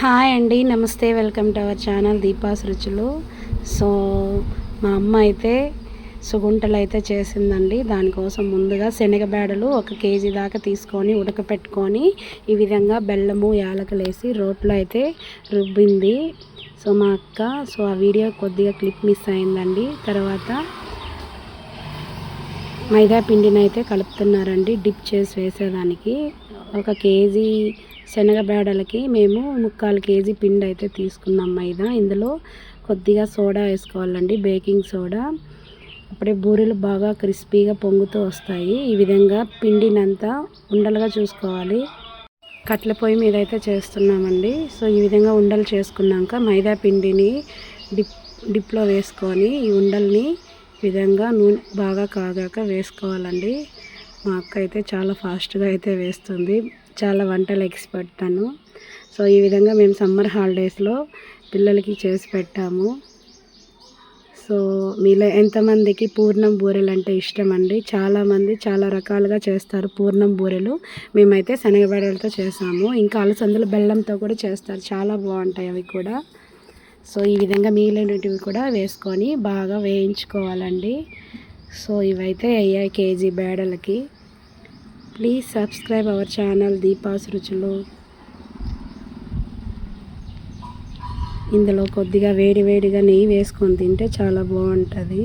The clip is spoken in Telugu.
హాయ్ అండి నమస్తే welcome to our channel Deepa's రుచులు. సో మా అమ్మ అయితే సుగుంటలు అయితే చేసిందండి. దానికోసం ముందుగా శనగబేడలు ఒక కేజీ దాకా తీసుకొని ఉడకపెట్టుకొని ఈ విధంగా బెల్లము యాలకులు వేసి రోట్లో అయితే రుబ్బింది. సో మా అక్క సో ఆ వీడియో కొద్దిగా క్లిప్ మిస్ అయిందండి. తర్వాత మైదా పిండిని అయితే కలుపుతున్నారండి డిప్ చేసి వేసేదానికి. ఒక కేజీ శనగ బేడలకి మేము ముక్కాలు కేజీ పిండి అయితే తీసుకున్నాం మైదా. ఇందులో కొద్దిగా సోడా వేసుకోవాలండి బేకింగ్ సోడా. అప్పుడే బూరెలు బాగా క్రిస్పీగా పొంగుతూ వస్తాయి. ఈ విధంగా పిండినంతా ఉండలుగా చూసుకోవాలి. కట్ల పొయ్యి మీద అయితే చేస్తున్నామండి. సో ఈ విధంగా ఉండలు చేసుకున్నాక మైదా పిండిని డిప్ డిప్లో వేసుకొని ఈ ఉండల్ని విధంగా నూనె బాగా కాగాక వేసుకోవాలండి. మా అక్క అయితే చాలా ఫాస్ట్గా అయితే వేస్తుంది. చాలా వంటలు ఎక్స్పర్ట్ తను. సో ఈ విధంగా మేము సమ్మర్ హాలిడేస్లో పిల్లలకి చేసి పెట్టాము. సో మీలో ఎంతమందికి పూర్ణం బూరెలు అంటే ఇష్టం అండి? చాలామంది చాలా రకాలుగా చేస్తారు పూర్ణం బూరెలు. మేమైతే శనగబెడలతో చేసాము. ఇంకా అలసందలు బెల్లంతో కూడా చేస్తారు. చాలా బాగుంటాయి అవి కూడా. సో ఈ విధంగా మిగిలినవి కూడా వేసుకొని బాగా వేయించుకోవాలండి. సో ఇవైతే అయ్యాయి KG బేడలకి. Please subscribe our channel Deepa's రుచులు ఇందులో కొద్దిగా వేడి వేడిగా నెయ్యి వేసుకొని తింటే చాలా బాగుంటుంది.